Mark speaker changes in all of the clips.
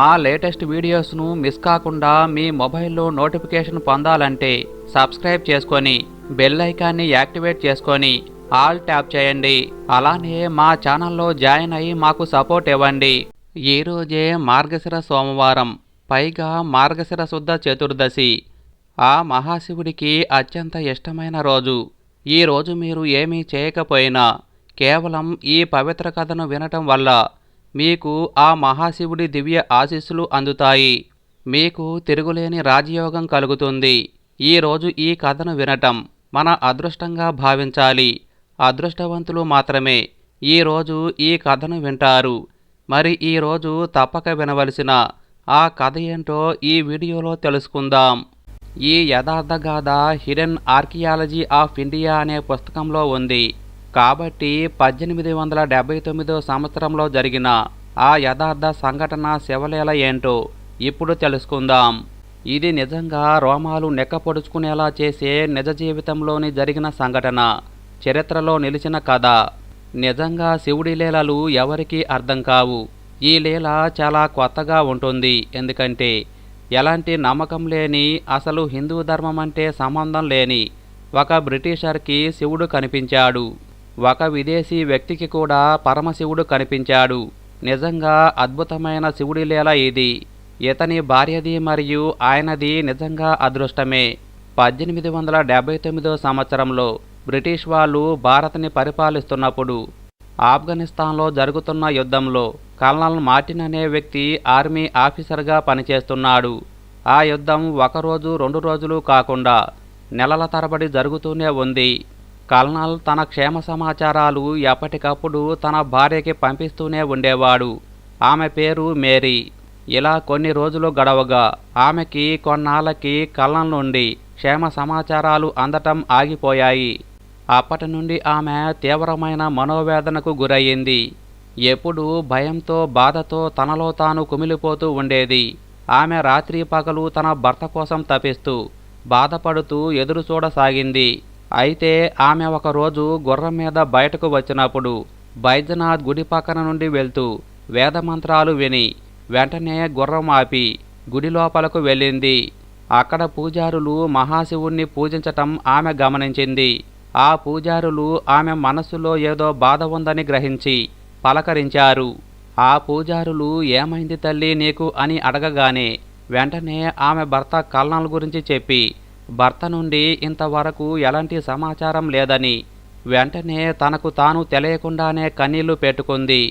Speaker 1: మా latest వీడియోస్ను miss కాకుండా మీ మొబైల్లో నోటిఫికేషన్ పొందాలంటే సబ్స్క్రైబ్ చేసుకొని బెల్ ఐకాన్ని యాక్టివేట్ చేసుకొని ఆల్ ట్యాప్ చేయండి. అలానే మా ఛానల్లో జాయిన్ అయ్యి మాకు సపోర్ట్ ఇవ్వండి. ఈ రోజే మార్గశిర సోమవారం పైగా మార్గశిర శుద్ధ చతుర్దశి. ఆ మహాశివుడికి అత్యంత ఇష్టమైన రోజు. ఈ రోజు మీరు ఏమీ చేయకపోయినా కేవలం ఈ పవిత్ర కథను వినటం వల్ల మీకు ఆ మహాశివుడి దివ్య ఆశీస్సులు అందుతాయి. మీకు తిరుగులేని రాజయోగం కలుగుతుంది. ఈరోజు ఈ కథను వినటం మన అదృష్టంగా భావించాలి. అదృష్టవంతులు మాత్రమే. ఈరోజు ఈ కథను వింటారు. మరి ఈ రోజు తప్పక వినవలసిన ఆ కథ ఏంటో ఈ వీడియోలో తెలుసుకుందాం. ఈ యథార్థ గాథ హిడెన్ ఆర్కియాలజీ ఆఫ్ ఇండియా అనే పుస్తకంలో ఉంది. కాబట్టి పద్దెనిమిది వందల డెబ్బై తొమ్మిదో సంవత్సరంలో జరిగిన ఆ యథార్థ సంఘటన శివలీల ఏంటో ఇప్పుడు తెలుసుకుందాం. ఇది నిజంగా రోమాలు నెక్కపొడుచుకునేలా చేసే నిజ జీవితంలోని జరిగిన సంఘటన చరిత్రలో నిలిచిన కథ. నిజంగా శివుడి లీలలు ఎవరికీ అర్థం కావు. ఈ లీల చాలా కొత్తగా ఉంటుంది. ఎందుకంటే ఎలాంటి నమ్మకం లేని అసలు హిందూ ధర్మం అంటే సంబంధం లేని ఒక బ్రిటిషర్కి శివుడు కనిపించాడు. ఒక విదేశీ వ్యక్తికి కూడా పరమశివుడు కనిపించాడు. నిజంగా అద్భుతమైన శివుడి లీల ఇది. ఇతని భార్యది మరియు ఆయనది నిజంగా అదృష్టమే. పద్దెనిమిది వందల డెబ్బై తొమ్మిదో సంవత్సరంలో బ్రిటిష్ వాళ్ళు భారత్ని పరిపాలిస్తున్నప్పుడు ఆఫ్ఘనిస్తాన్లో జరుగుతున్న యుద్ధంలో కల్నల్ మార్టిన్ అనే వ్యక్తి ఆర్మీ ఆఫీసర్గా పనిచేస్తున్నాడు. ఆ యుద్ధం ఒకరోజు రెండు రోజులు కాకుండా నెలల తరబడి జరుగుతూనే ఉంది. కల్నల్ తన క్షేమ సమాచారాలు ఎప్పటికప్పుడు తన భార్యకి పంపిస్తూనే ఉండేవాడు. ఆమె పేరు మేరీ. ఇలా కొన్ని రోజులు గడవగా ఆమెకి కొన్నాళ్ళకి కల్నల్ నుండి క్షేమ సమాచారాలు అందటం ఆగిపోయాయి. అప్పటి నుండి ఆమె తీవ్రమైన మనోవేదనకు గురయ్యింది ఎప్పుడూ భయంతో బాధతో తనలో తాను కుమిలిపోతూ ఉండేది. ఆమె రాత్రి పగలు తన భర్త కోసం తపిస్తూ బాధపడుతూ ఎదురు చూడసాగింది అయితే ఆమె ఒకరోజు గుర్రం మీద బయటకు వచ్చినప్పుడు బైద్యనాథ్ గుడి పక్కన నుండి వెళ్తూ వేదమంత్రాలు విని వెంటనే గుర్రం ఆపి గుడి లోపలకు వెళ్ళింది. అక్కడ పూజారులు మహాశివుణ్ణి పూజించటం ఆమె గమనించింది. ఆ పూజారులు ఆమె మనస్సులో ఏదో బాధ ఉందని గ్రహించి పలకరించారు. ఆ పూజారులు ఏమైంది తల్లి నీకు? అని అడగగానే వెంటనే ఆమె భర్త కల్నాల గురించి చెప్పి భర్త నుండి ఇంతవరకు ఎలాంటి సమాచారం లేదని వెంటనే తనకు తాను తెలియకుండానే కన్నీళ్ళు పెట్టుకుంది.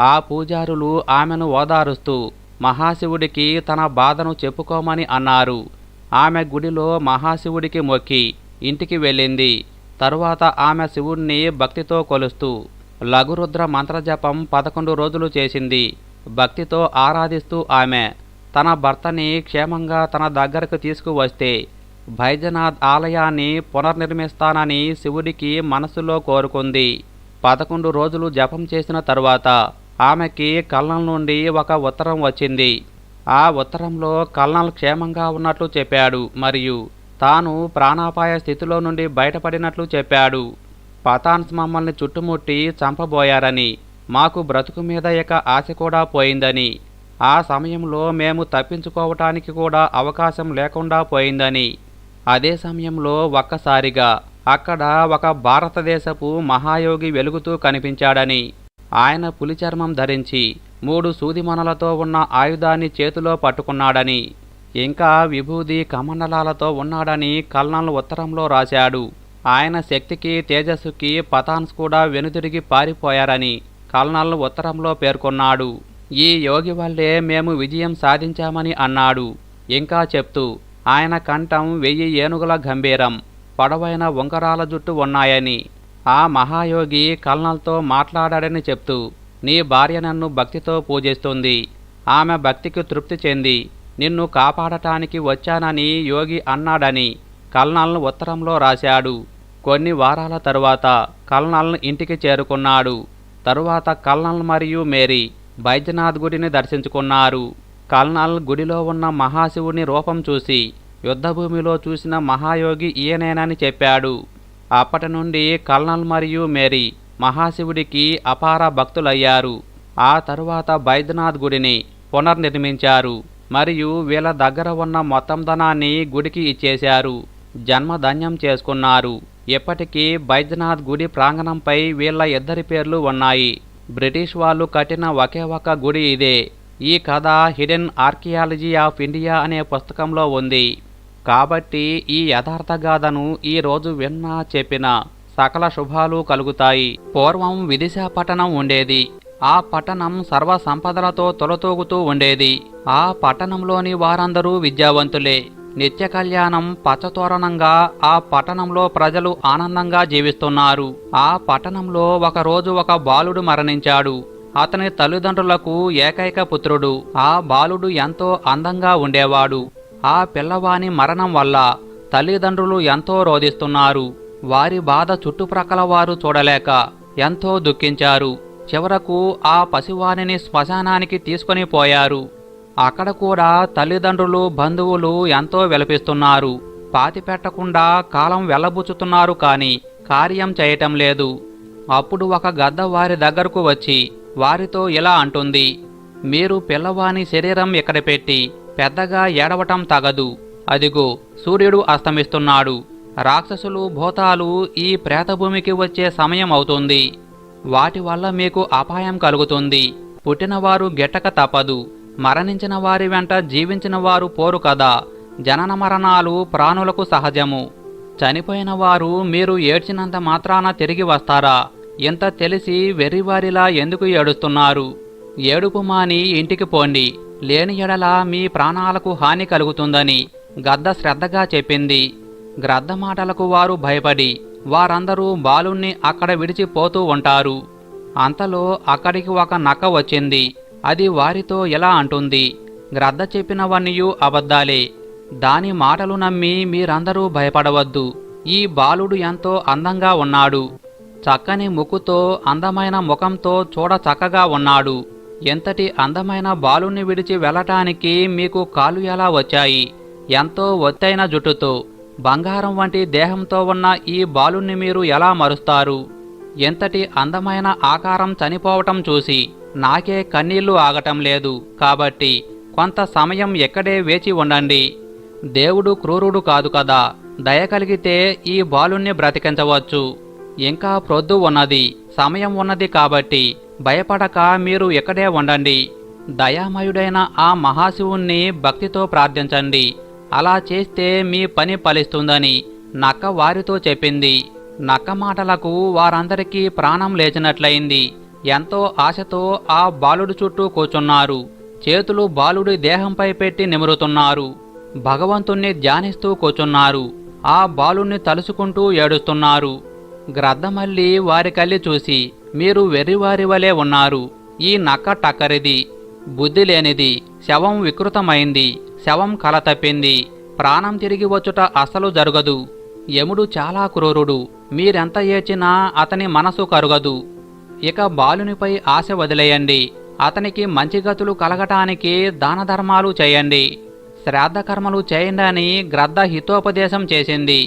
Speaker 1: ఆ పూజారులు ఆమెను ఓదారుస్తూ మహాశివుడికి తన బాధను చెప్పుకోమని అన్నారు. ఆమె గుడిలో మహాశివుడికి మొక్కి ఇంటికి వెళ్ళింది. తరువాత ఆమె శివుణ్ణి భక్తితో కొలుస్తూ లఘురుద్ర మంత్రజపం పదకొండు రోజులు చేసింది. భక్తితో ఆరాధిస్తూ ఆమె తన భర్తని క్షేమంగా తన దగ్గరకు తీసుకువస్తే భైజనాథ్ ఆలయాన్ని పునర్నిర్మిస్తానని శివుడికి మనసులో కోరుకుంది. పదకొండు రోజులు జపం చేసిన తర్వాత ఆమెకి కల్నల్ నుండి ఒక ఉత్తరం వచ్చింది. ఆ ఉత్తరంలో కల్నల్ క్షేమంగా ఉన్నట్లు చెప్పాడు మరియు తాను ప్రాణాపాయ స్థితిలో నుండి బయటపడినట్లు చెప్పాడు. పతాన్స్ మమ్మల్ని చుట్టుముట్టి చంపబోయారని మాకు బ్రతుకు మీద ఇక ఆశ కూడా పోయిందని ఆ సమయంలో మేము తప్పించుకోవటానికి కూడా అవకాశం లేకుండా పోయిందని అదే సమయంలో ఒక్కసారిగా అక్కడ ఒక భారతదేశపు మహాయోగి వెలుగుతూ కనిపించాడని ఆయన పులి చర్మం ధరించి మూడు సూదిమణలతో ఉన్న ఆయుధాన్ని చేతిలో పట్టుకున్నాడని ఇంకా విభూది కమండలాలతో ఉన్నాడని కల్నల్ ఉత్తరంలో రాశాడు. ఆయన శక్తికి తేజస్సుకి పతాన్స్ కూడా వెనుదిరిగి పారిపోయారని కల్నల్ ఉత్తరంలో పేర్కొన్నాడు. ఈ యోగి వల్లే మేము విజయం సాధించామని అన్నాడు. ఇంకా చెప్తూ ఆయన కంఠం వెయ్యి ఏనుగుల గంభీరం పొడవైన ఉంగరాల జుట్టు ఉన్నాయని. ఆ మహాయోగి కల్నల్తో మాట్లాడాడని చెప్తూ నీ భార్య నన్ను భక్తితో పూజిస్తుంది. ఆమె భక్తికి తృప్తి చెంది నిన్ను కాపాడటానికి వచ్చానని యోగి అన్నాడని కల్నల్ను ఉత్తరంలో రాశాడు. కొన్ని వారాల తరువాత కల్నల్ను ఇంటికి చేరుకున్నాడు. తరువాత కల్నల్ మరియు మేరీ బైద్యనాథ్ గుడిని దర్శించుకున్నారు. కల్నల్ గుడిలో ఉన్న మహాశివుని రూపం చూసి యుద్ధభూమిలో చూసిన మహాయోగి ఈయనేనని చెప్పాడు. అప్పటి నుండి కల్నల్ మరియు మేరీ మహాశివుడికి అపార భక్తులయ్యారు. ఆ తరువాత బైద్యనాథ్ గుడిని పునర్నిర్మించారు మరియు వీళ్ళ దగ్గర ఉన్న మొత్తం ధనాన్ని గుడికి ఇచ్చేశారు. జన్మధన్యం చేసుకున్నారు. ఇప్పటికీ బైద్యనాథ్ గుడి ప్రాంగణంపై వీళ్ళ ఇద్దరి పేర్లు ఉన్నాయి. బ్రిటిష్ వాళ్ళు కట్టిన ఒకే ఒక గుడి ఇదే. ఈ కథ హిడెన్ ఆర్కియాలజీ ఆఫ్ ఇండియా అనే పుస్తకంలో ఉంది. కాబట్టి ఈ యథార్థ గాథను ఈ రోజు విన్నా చెప్పిన సకల శుభాలు కలుగుతాయి. పూర్వం విదిశా పట్టణం ఉండేది. ఆ పట్టణం సర్వ సంపదలతో తొలతూగుతూ ఉండేది. ఆ పట్టణంలోని వారందరూ విద్యావంతులే. నిత్య కళ్యాణం పచ్చతోరణంగా ఆ పట్టణంలో ప్రజలు ఆనందంగా జీవిస్తున్నారు. ఆ పట్టణంలో ఒకరోజు ఒక బాలుడు మరణించాడు. అతని తల్లిదండ్రులకు ఏకైక పుత్రుడు. ఆ బాలుడు ఎంతో అందంగా ఉండేవాడు. ఆ పిల్లవాని మరణం వల్ల తల్లిదండ్రులు ఎంతో రోధిస్తున్నారు. వారి బాధ చుట్టుప్రక్కల వారు చూడలేక ఎంతో దుఃఖించారు. చివరకు ఆ పసివాణిని శ్మశానానికి తీసుకొని పోయారు. అక్కడ కూడా తల్లిదండ్రులు బంధువులు ఎంతో విలపిస్తున్నారు. పాతి పెట్టకుండా కాలం వెళ్ళబుచ్చుతున్నారు కాని కార్యం చేయటం లేదు. అప్పుడు ఒక గద్ద వారి దగ్గరకు వచ్చి వారితో ఇలా అంటుంది మీరు పిల్లవాని శరీరం ఇక్కడ పెట్టి పెద్దగా ఏడవటం తగదు. అదిగో సూర్యుడు అస్తమిస్తున్నాడు. రాక్షసులు భూతాలు ఈ ప్రేతభూమికి వచ్చే సమయం అవుతుంది. వాటి వల్ల మీకు అపాయం కలుగుతుంది. పుట్టినవారు గెట్టక తప్పదు. మరణించిన వారి వెంట జీవించిన వారు పోరు కదా. జనన మరణాలు ప్రాణులకు సహజము. చనిపోయిన వారు మీరు ఏడ్చినంత మాత్రాన తిరిగి వస్తారా? ఇంత తెలిసి వెర్రివారిలా ఎందుకు ఏడుస్తున్నారు? ఏడుపు మాని ఇంటికి పోండి లేని ఎడల మీ ప్రాణాలకు హాని కలుగుతుందని గద్ద శ్రద్ధగా చెప్పింది. గ్రద్ద మాటలకు వారు భయపడి వారందరూ బాలుణ్ణి అక్కడ విడిచిపోతూ ఉంటారు. అంతలో అక్కడికి ఒక నక్క వచ్చింది. అది వారితో ఎలా అంటుంది? గ్రద్ద చెప్పినవన్నీయు అబద్ధాలే. దాని మాటలు నమ్మి మీరందరూ భయపడవద్దు. ఈ బాలుడు ఎంతో అందంగా ఉన్నాడు. చక్కని ముక్కుతో అందమైన ముఖంతో చూడ చక్కగా ఉన్నాడు. ఎంతటి అందమైన బాలుణ్ణి విడిచి వెళ్ళటానికి మీకు కాలు ఎలా వచ్చాయి? ఎంతో ఒత్తైన జుట్టుతో. బంగారం వంటి దేహంతో ఉన్న ఈ బాలుణ్ణి మీరు ఎలా మరుస్తారు? ఎంతటి అందమైన ఆకారం చనిపోవటం చూసి నాకే కన్నీళ్ళు ఆగటం లేదు. కాబట్టి కొంత సమయం ఎక్కడే వేచి ఉండండి. దేవుడు క్రూరుడు కాదు కదా. దయ కలిగితే ఈ బాలుణ్ణి బ్రతికించవచ్చు. ఇంకా ప్రొద్దు ఉన్నది సమయం ఉన్నది కాబట్టి భయపడక మీరు ఇక్కడే ఉండండి. దయామయుడైన ఆ మహాశివుణ్ణి భక్తితో ప్రార్థించండి. అలా చేస్తే మీ పని ఫలిస్తుందని నక్క వారితో చెప్పింది. నక్క మాటలకు వారందరికీ ప్రాణం లేచినట్లయింది. ఎంతో ఆశతో ఆ బాలుడి చుట్టూ కూర్చున్నారు. చేతులు బాలుడి దేహంపై పెట్టి నిమురుతున్నారు. భగవంతుణ్ణి ధ్యానిస్తూ కూర్చున్నారు. ఆ బాలుణ్ణి తలుసుకుంటూ ఏడుస్తున్నారు. గ్రద్దమల్లి వారి కళ్ళి చూసి మీరు వెర్రివారి వలె ఉన్నారు. ఈ నక్క టక్కరిది బుద్ధి లేనిది శవం వికృతమైంది శవం కల తప్పింది ప్రాణం తిరిగి వచ్చుట అసలు జరగదు. యముడు చాలా క్రూరుడు మీరెంత ఏచినా అతని మనసు కరుగదు. ఇక బాలునిపై ఆశ వదిలేయండి అతనికి మంచి గతులు కలగటానికి దాన ధర్మాలు చేయండి. శ్రాద్ధకర్మలు చేయండి అని గ్రద్ద హితోపదేశం చేసింది.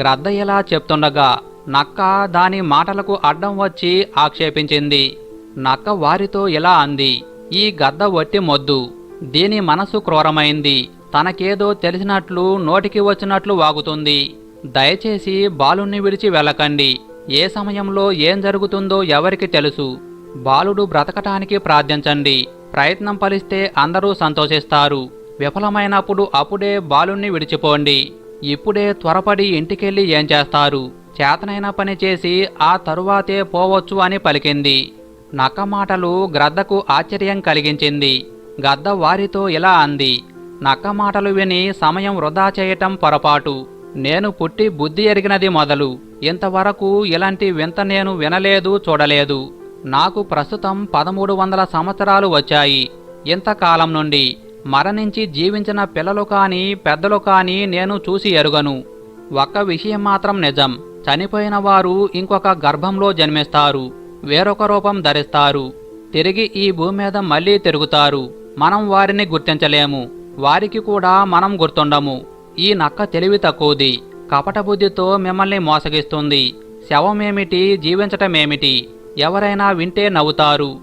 Speaker 1: గ్రద్ద ఇలా చెప్తుండగా నక్క దాని మాటలకు అడ్డం వచ్చి ఆక్షేపించింది. నక్క వారితో ఇలా అంది ఈ గద్ద వట్టి మొద్దు. దీని మనసు క్రూరమైంది. తనకేదో తెలిసినట్లు నోటికి వచ్చినట్లు వాగుతుంది. దయచేసి బాలుణ్ణి విడిచి వెళ్ళకండి. ఏ సమయంలో ఏం జరుగుతుందో ఎవరికి తెలుసు. బాలుడు బ్రతకటానికి ప్రార్థించండి. ప్రయత్నం ఫలిస్తే అందరూ సంతోషిస్తారు. విఫలమైనప్పుడు అప్పుడే బాలుణ్ణి విడిచిపోండి. ఇప్పుడే త్వరపడి ఇంటికెళ్ళి ఏం చేస్తారు? చేతనైన పని చేసి ఆ తరువాతే పోవచ్చు అని పలికింది. నక్క మాటలు గ్రద్దకు ఆశ్చర్యం కలిగించింది. గద్ద వారితో ఇలా అంది నక్క మాటలు విని సమయం వృధా చేయటం పొరపాటు. నేను పుట్టి బుద్ధి ఎరిగినది మొదలు. ఇంతవరకు ఇలాంటి వింత నేను వినలేదు చూడలేదు. నాకు ప్రస్తుతం పదమూడు వందల సంవత్సరాలు వచ్చాయి. ఇంతకాలం నుండి మరణించి జీవించిన పిల్లలు కాని పెద్దలు కాని నేను చూసి ఎరుగను. ఒక్క విషయం మాత్రం నిజం. చనిపోయిన వారు ఇంకొక గర్భంలో జన్మిస్తారు వేరొక రూపం ధరిస్తారు. తిరిగి ఈ భూమి మీద మళ్ళీ తిరుగుతారు. మనం వారిని గుర్తించలేము. వారికి కూడా మనం గుర్తుండము. ఈ నక్క తెలివి తక్కువది. కపట బుద్ధితో మిమ్మల్ని మోసగిస్తుంది. శవమేమిటి? జీవించటమేమిటి? ఎవరైనా వింటే నవ్వుతారు.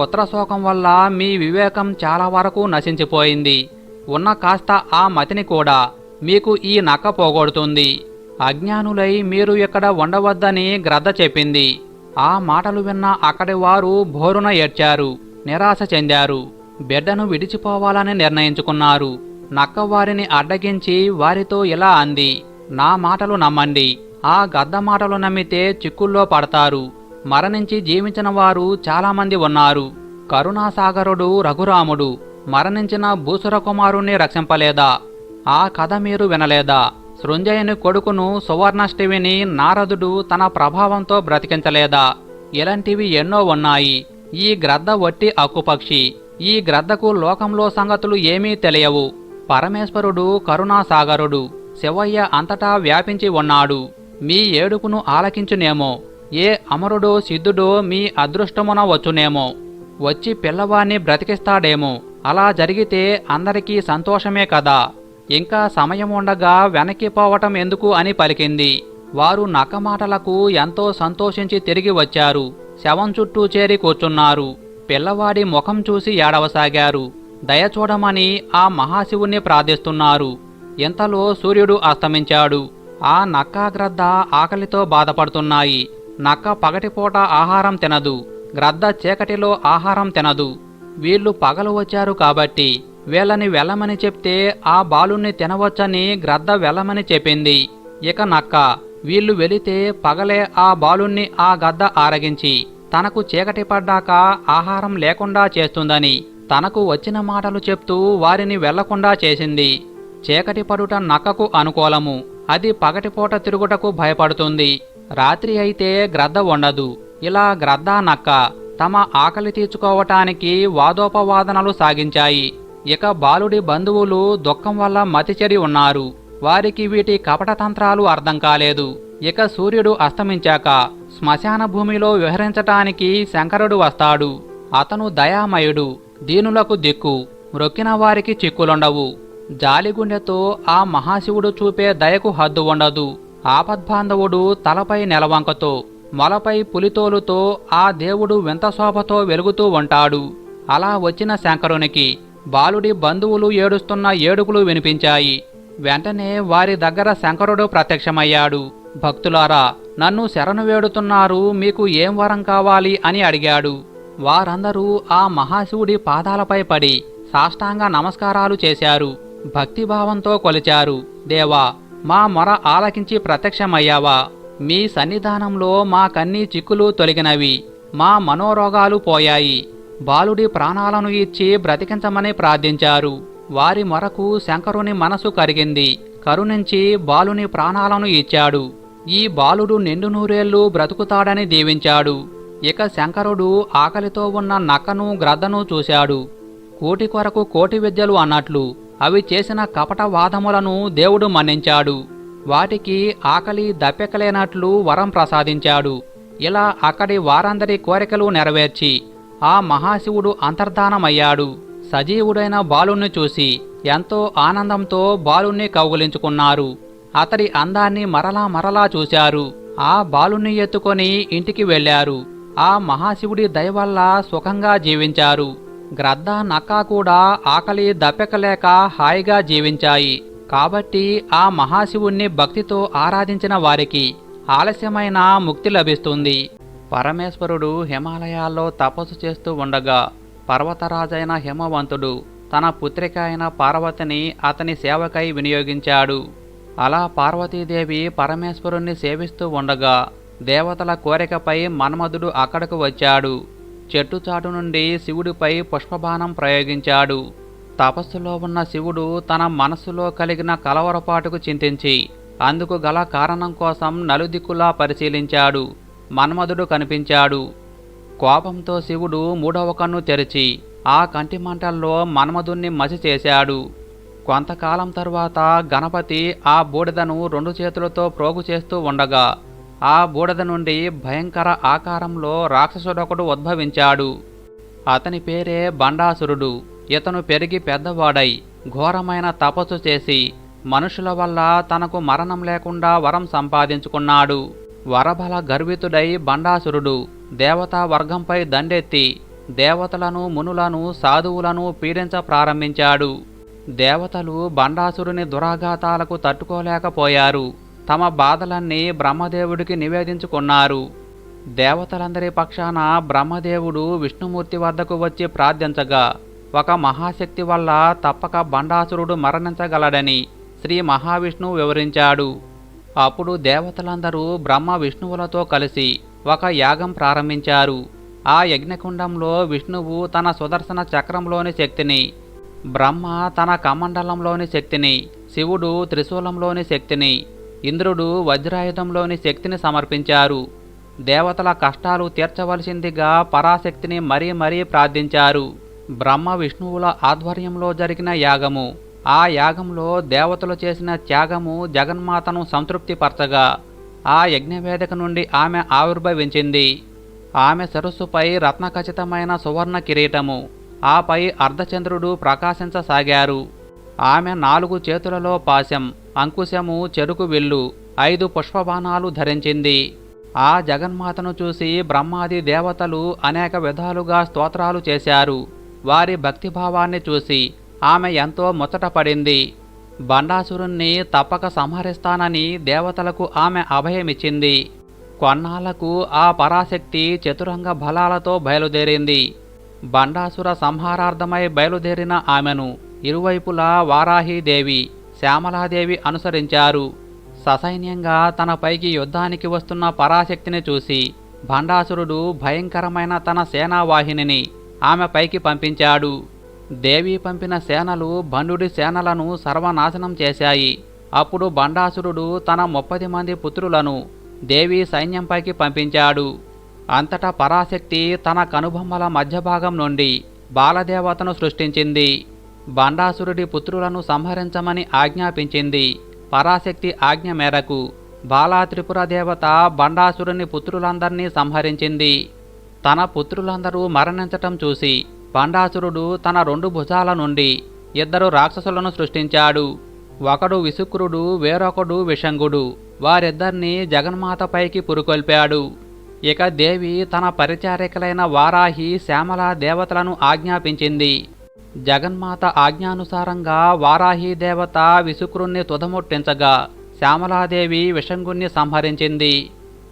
Speaker 1: పుత్రశోకం వల్ల మీ వివేకం చాలా వరకు నశించిపోయింది. ఉన్న కాస్త ఆ మతిని కూడా మీకు ఈ నక్క పోగొడుతుంది. అజ్ఞానులై మీరు ఇక్కడ ఉండవద్దని గ్రద్ద చెప్పింది. ఆ మాటలు విన్న అక్కడి వారు భోరున ఏడ్చారు నిరాశ చెందారు. బిడ్డను విడిచిపోవాలని నిర్ణయించుకున్నారు. నక్క వారిని అడ్డగించి వారితో ఇలా అంది నా మాటలు నమ్మండి. ఆ గద్ద మాటలు నమ్మితే చిక్కుల్లో పడతారు. మరణించి జీవించిన వారు చాలామంది ఉన్నారు. కరుణాసాగరుడు రఘురాముడు మరణించిన భూసురకుమారుణ్ణి రక్షింపలేదా? ఆ కథ మీరు వినలేదా? సృంజయుని కొడుకును సువర్ణష్టివిని నారదుడు తన ప్రభావంతో బ్రతికించలేదా? ఇలాంటివి ఎన్నో ఉన్నాయి. ఈ గ్రద్ద వట్టి అక్కుపక్షి ఈ గ్రద్దకు లోకంలో సంగతులు ఏమీ తెలియవు. పరమేశ్వరుడు కరుణాసాగరుడు. శివయ్య అంతటా వ్యాపించి ఉన్నాడు. మీ ఏడుకును ఆలకించునేమో. ఏ అమరుడో సిద్ధుడో మీ అదృష్టమున వచ్చునేమో. వచ్చి పిల్లవాణ్ణి బ్రతికిస్తాడేమో. అలా జరిగితే అందరికీ సంతోషమే కదా. ఇంకా సమయం ఉండగా వెనక్కి పోవటం ఎందుకు అని పలికింది. వారు నక్క మాటలకు ఎంతో సంతోషించి తిరిగి వచ్చారు. శవం చుట్టూ చేరి కూర్చున్నారు. పిల్లవాడి ముఖం చూసి ఏడవసాగారు. దయ చూడమని ఆ మహాశివుణ్ణి ప్రార్థిస్తున్నారు. ఇంతలో సూర్యుడు అస్తమించాడు. ఆ నక్క గ్రద్ద ఆకలితో బాధపడుతున్నాయి. నక్క పగటిపూట ఆహారం తినదు. గ్రద్ద చీకటిలో ఆహారం తినదు. వీళ్ళు పగలు వచ్చారు కాబట్టి వీళ్ళని వెళ్ళమని చెప్తే ఆ బాలుణ్ణి తినవచ్చని గ్రద్ద వెళ్ళమని చెప్పింది. ఇక నక్క వీళ్ళు వెళితే పగలే ఆ బాలుణ్ణి ఆ గద్ద ఆరగించి తనకు చీకటి పడ్డాక ఆహారం లేకుండా చేస్తుందని తనకు వచ్చిన మాటలు చెప్తూ వారిని వెళ్ళకుండా చేసింది. చీకటి పడుట నక్కకు అనుకూలము అది పగటిపూట తిరుగుటకు భయపడుతుంది. రాత్రి అయితే గ్రద్ద ఉండదు ఇలా గ్రద్ద నక్క తమ ఆకలి తీర్చుకోవటానికి వాదోపవాదనలు సాగించాయి. ఇక బాలుడి బంధువులు దుఃఖం వల్ల మతిచెరి ఉన్నారు. వారికి వీటి కపటతంత్రాలు అర్థం కాలేదు. ఇక సూర్యుడు అస్తమించాక శ్మశాన భూమిలో విహరించటానికి శంకరుడు వస్తాడు. అతను దయామయుడు దీనులకు దిక్కు మ్రొక్కిన వారికి చిక్కులుండవు. జాలిగుండెతో ఆ మహాశివుడు చూపే దయకు హద్దు ఉండదు. ఆపద్బాంధవుడు తలపై నెలవంకతో మొలపై పులితోలుతో ఆ దేవుడు వింత శోభతో వెలుగుతూ ఉంటాడు. అలా వచ్చిన శంకరునికి బాలుడి బంధువులు ఏడుస్తున్న ఏడుగులు వినిపించాయి. వెంటనే వారి దగ్గర శంకరుడు ప్రత్యక్షమయ్యాడు. భక్తులారా నన్ను శరణు వేడుతున్నారు మీకు ఏం వరం కావాలి అని అడిగాడు. వారందరూ ఆ మహాశివుడి పాదాలపై పడి సాష్టాంగ నమస్కారాలు చేశారు. భక్తిభావంతో కొలిచారు. దేవా మా మొర ఆలకించి ప్రత్యక్షమయ్యావా? మీ సన్నిధానంలో మా కన్నీ చిక్కులు తొలగినవి. మా మనోరోగాలు పోయాయి. బాలుడి ప్రాణాలను ఇచ్చి బ్రతికించమని ప్రార్థించారు. వారి మొరకు శంకరుని మనసు కరిగింది. కరుణించి బాలుని ప్రాణాలను ఇచ్చాడు. ఈ బాలుడు నిండు నూరేళ్ళు బ్రతుకుతాడని దీవించాడు. ఇక శంకరుడు ఆకలితో ఉన్న నక్కను గ్రద్దను చూశాడు. కోటి కొరకు కోటి విద్యలు అన్నట్లు అవి చేసిన కపట వాదములను దేవుడు మన్నించాడు. వాటికి ఆకలి దప్పెకలేనట్లు వరం ప్రసాదించాడు. ఇలా అక్కడి వారందరి కోరికలు నెరవేర్చి ఆ మహాశివుడు అంతర్ధానమయ్యాడు. సజీవుడైన బాలుణ్ణి చూసి ఎంతో ఆనందంతో బాలుణ్ణి కౌగులించుకున్నారు. అతడి అందాన్ని మరలా మరలా చూశారు. ఆ బాలుణ్ణి ఎత్తుకొని ఇంటికి వెళ్ళారు. ఆ మహాశివుడి దయ వల్ల సుఖంగా జీవించారు. గ్రద్ద నక్క కూడా ఆకలి దప్పెకలేక హాయిగా జీవించాయి. కాబట్టి ఆ మహాశివుణ్ణి భక్తితో ఆరాధించిన వారికి ఆలస్యమైన ముక్తి లభిస్తుంది. పరమేశ్వరుడు హిమాలయాల్లో తపస్సు చేస్తూ ఉండగా పర్వతరాజైన హిమవంతుడు తన పుత్రిక అయిన పార్వతిని అతని సేవకై వినియోగించాడు. అలా పార్వతీదేవి పరమేశ్వరుణ్ణి సేవిస్తూ ఉండగా దేవతల కోరికపై మన్మధుడు అక్కడకు వచ్చాడు. చెట్టుచాటు నుండి శివుడిపై పుష్పబాణం ప్రయోగించాడు. తపస్సులో ఉన్న శివుడు తన మనస్సులో కలిగిన కలవరపాటుకు చింతించి అందుకు గల కారణం కోసం నలుదిక్కులా పరిశీలించాడు. మన్మధుడు కనిపించాడు. కోపంతో శివుడు మూడవ కన్ను తెరిచి ఆ కంటి మంటల్లో మన్మధుణ్ణి మసి చేశాడు. కొంతకాలం తరువాత గణపతి ఆ బూడిదను రెండు చేతులతో ప్రోగు చేస్తూ ఉండగా ఆ బూడిద నుండి భయంకర ఆకారంలో రాక్షసుడొకడు ఉద్భవించాడు. అతని పేరే బండాసురుడు. ఇతను పెరిగి పెద్దవాడై ఘోరమైన తపస్సు చేసి మనుషుల వల్ల తనకు మరణం లేకుండా వరం సంపాదించుకున్నాడు. వరబల గర్వితుడై బండాసురుడు దేవతా వర్గంపై దండెత్తి దేవతలను మునులను సాధువులను పీడించ ప్రారంభించాడు. దేవతలు బండాసురుని దురాఘాతాలకు తట్టుకోలేకపోయారు. తమ బాధలన్నీ బ్రహ్మదేవుడికి నివేదించుకున్నారు. దేవతలందరి పక్షాన బ్రహ్మదేవుడు విష్ణుమూర్తి వద్దకు వచ్చి ప్రార్థించగా ఒక మహాశక్తి వల్ల తప్పక బండాసురుడు మరణించగలడని శ్రీ మహావిష్ణువు వివరించాడు. అప్పుడు దేవతలందరూ బ్రహ్మ విష్ణువులతో కలిసి ఒక యాగం ప్రారంభించారు. ఆ యజ్ఞకుండంలో విష్ణువు తన సుదర్శన చక్రంలోని శక్తిని బ్రహ్మ తన కమండలంలోని శక్తిని శివుడు త్రిశూలంలోని శక్తిని ఇంద్రుడు వజ్రాయుధంలోని శక్తిని సమర్పించారు. దేవతల కష్టాలు తీర్చవలసిందిగా పరాశక్తిని మరీ మరీ ప్రార్థించారు. బ్రహ్మ విష్ణువుల ఆధ్వర్యంలో జరిగిన యాగము ఆ యాగంలో దేవతలు చేసిన త్యాగము జగన్మాతను సంతృప్తిపరచగా ఆ యజ్ఞవేదిక నుండి ఆమె ఆవిర్భవించింది. ఆమె సరస్సుపై రత్నఖచితమైన సువర్ణ కిరీటము ఆపై అర్ధచంద్రుడు ప్రకాశించసాగారు. ఆమె నాలుగు చేతులలో పాశం అంకుశము చెరుకు విల్లు ఐదు పుష్పబాణాలు ధరించింది. ఆ జగన్మాతను చూసి బ్రహ్మాది దేవతలు అనేక విధాలుగా స్తోత్రాలు చేశారు. వారి భక్తిభావాన్ని చూసి ఆమె ఎంతో ముచ్చటపడింది బండాసురుణ్ణి తప్పక సంహరిస్తానని దేవతలకు ఆమె అభయమిచ్చింది. కొన్నాళ్ళకు ఆ పరాశక్తి చతురంగ బలాలతో బయలుదేరింది. బండాసుర సంహారార్థమై బయలుదేరిన ఆమెను ఇరువైపులా వారాహీదేవి శ్యామలాదేవి అనుసరించారు. ససైన్యంగా తనపైకి యుద్ధానికి వస్తున్న పరాశక్తిని చూసి భండాసురుడు భయంకరమైన తన సేనావాహినిని ఆమె పైకి పంపించాడు. దేవి పంపిన సేనలు బండుడి సేనలను సర్వనాశనం చేశాయి. అప్పుడు బండాసురుడు తన ముప్పది మంది పుత్రులను దేవి సైన్యంపైకి పంపించాడు. అంతటా పరాశక్తి తన కనుబొమ్మల మధ్యభాగం నుండి బాలదేవతను సృష్టించింది. బండాసురుడి పుత్రులను సంహరించమని ఆజ్ఞాపించింది పరాశక్తి ఆజ్ఞ మేరకు బాలా త్రిపుర దేవత బండాసురుని పుత్రులందరినీ సంహరించింది. తన పుత్రులందరూ మరణించటం చూసి బండాసురుడు తన రెండు భుజాల నుండి ఇద్దరు రాక్షసులను సృష్టించాడు. ఒకడు విసుక్రుడు వేరొకడు విషంగుడు. వారిద్దరినీ జగన్మాతపైకి పురుకొల్పాడు. ఇక దేవి తన పరిచారికలైన వారాహి శ్యామల దేవతలను ఆజ్ఞాపించింది. జగన్మాత ఆజ్ఞానుసారంగా వారాహి దేవత విసుక్రుణ్ణి తుదముట్టించగా శ్యామలాదేవి విషంగుణ్ణి సంహరించింది.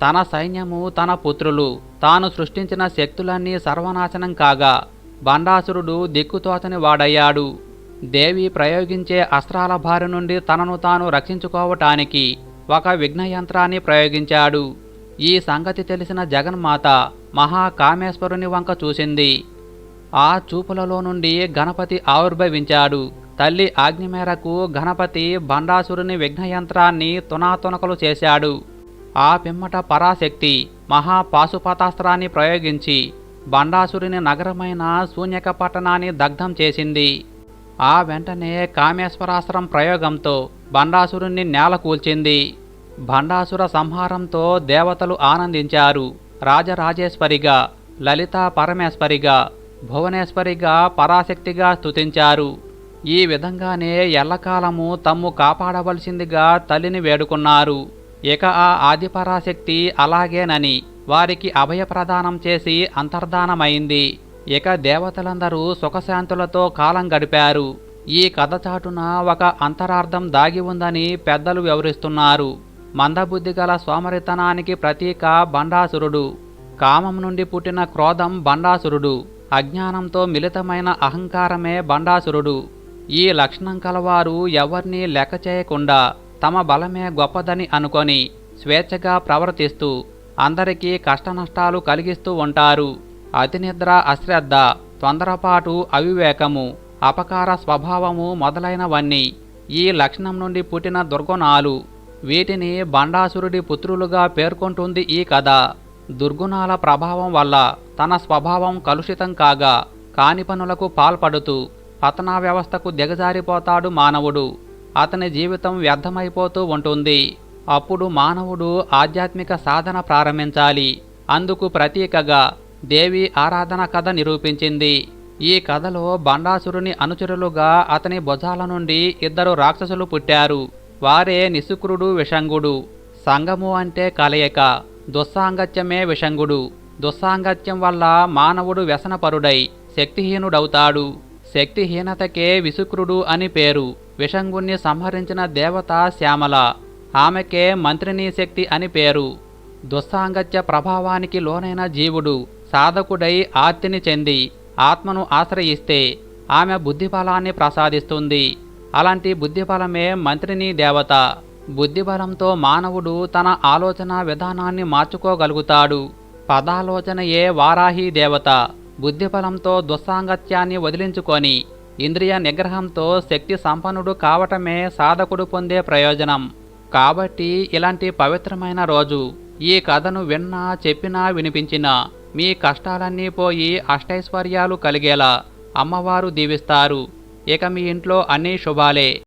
Speaker 1: తన సైన్యము తన పుత్రులు. తాను సృష్టించిన శక్తులన్నీ సర్వనాశనం కాగా బండాసురుడు దిక్కుతోచని వాడయ్యాడు. దేవి ప్రయోగించే అస్త్రాల బారి నుండి తనను తాను రక్షించుకోవటానికి ఒక విఘ్నయంత్రాన్ని ప్రయోగించాడు. ఈ సంగతి తెలిసిన జగన్మాత మహాకామేశ్వరుని వంక చూసింది. ఆ చూపులలో నుండి గణపతి ఆవిర్భవించాడు. తల్లి ఆజ్ఞ మేరకు గణపతి బండాసురుని విఘ్నయంత్రాన్ని తునాతునకలు చేశాడు. ఆ పిమ్మట పరాశక్తి మహాపాశుపతాస్త్రాన్ని ప్రయోగించి బండాసురుని నగరమైన శూన్యక పట్టణాన్ని దగ్ధం చేసింది. ఆ వెంటనే కామేశ్వరాస్త్రం ప్రయోగంతో బండాసురుణ్ణి నేల కూల్చింది. భండాసుర సంహారంతో దేవతలు ఆనందించారు. రాజరాజేశ్వరిగా లలితా పరమేశ్వరిగా భువనేశ్వరిగా పరాశక్తిగా స్తుతించారు. ఈ విధంగానే ఎల్లకాలము తమ్ము కాపాడవలసిందిగా తల్లిని వేడుకున్నారు. ఇక ఆ ఆదిపరాశక్తి అలాగేనని వారికి అభయప్రదానం చేసి అంతర్ధానమైంది. ఇక దేవతలందరూ సుఖశాంతులతో కాలం గడిపారు. ఈ కథ చాటున ఒక అంతరార్థం దాగి ఉందని పెద్దలు వివరిస్తున్నారు. మందబుద్ధి గల సోమరితనానికి ప్రతీక బండాసురుడు. కామం నుండి పుట్టిన క్రోధం బండాసురుడు. అజ్ఞానంతో మిలితమైన అహంకారమే బండాసురుడు. ఈ లక్షణం కలవారు ఎవరినీ లెక్క చేయకుండా తమ బలమే గొప్పదని అనుకొని స్వేచ్ఛగా ప్రవర్తిస్తూ అందరికీ కష్టనష్టాలు కలిగిస్తూ ఉంటారు. అతినిద్ర అశ్రద్ధ తొందరపాటు అవివేకము అపకార స్వభావము మొదలైనవన్నీ ఈ లక్షణం నుండి పుట్టిన దుర్గుణాలు. వీటిని బండాసురుడి పుత్రులుగా పేర్కొంటుంది ఈ కథ. దుర్గుణాల ప్రభావం వల్ల తన స్వభావం కలుషితం కాగా కాని పనులకు పాల్పడుతూ పతనా వ్యవస్థకు దిగజారిపోతాడు మానవుడు. అతని జీవితం వ్యర్థమైపోతూ ఉంటుంది. అప్పుడు మానవుడు ఆధ్యాత్మిక సాధన ప్రారంభించాలి. అందుకు ప్రతీకగా దేవి ఆరాధన కథ నిరూపించింది. ఈ కథలో బండాసురుని అనుచరులుగా అతని భుజాల నుండి ఇద్దరు రాక్షసులు పుట్టారు. వారే నిశుక్రుడు విషంగుడు. సంగము అంటే కలయిక దుస్సాంగత్యమే విషంగుడు. దుస్సాంగత్యం వల్ల మానవుడు వ్యసనపరుడై శక్తిహీనుడవుతాడు. శక్తిహీనతకే విశుక్రుడు అని పేరు. విషంగుణ్ణి సంహరించిన దేవత శ్యామల. ఆమెకే మంత్రినీ శక్తి అని పేరు. దుస్సాంగత్య ప్రభావానికి లోనైన జీవుడు సాధకుడై ఆర్తిని చెంది ఆత్మను ఆశ్రయిస్తే ఆమె బుద్ధిబలాన్ని ప్రసాదిస్తుంది. అలాంటి బుద్ధిబలమే మంత్రిని దేవత. బుద్ధిబలంతో మానవుడు తన ఆలోచన విధానాన్ని మార్చుకోగలుగుతాడు. పదాలోచనయే వారాహి దేవత. బుద్ధిబలంతో దుస్సాంగత్యాన్ని వదిలించుకొని ఇంద్రియ నిగ్రహంతో శక్తి సంపన్నుడు కావటమే సాధకుడు పొందే ప్రయోజనం. కాబట్టి ఇలాంటి పవిత్రమైన రోజు ఈ కథను విన్నా చెప్పినా వినిపించినా మీ కష్టాలన్నీ పోయి అష్టైశ్వర్యాలు కలిగేలా అమ్మవారు దీవిస్తారు. ఇక మీ ఇంట్లో అన్నీ శుభాలే.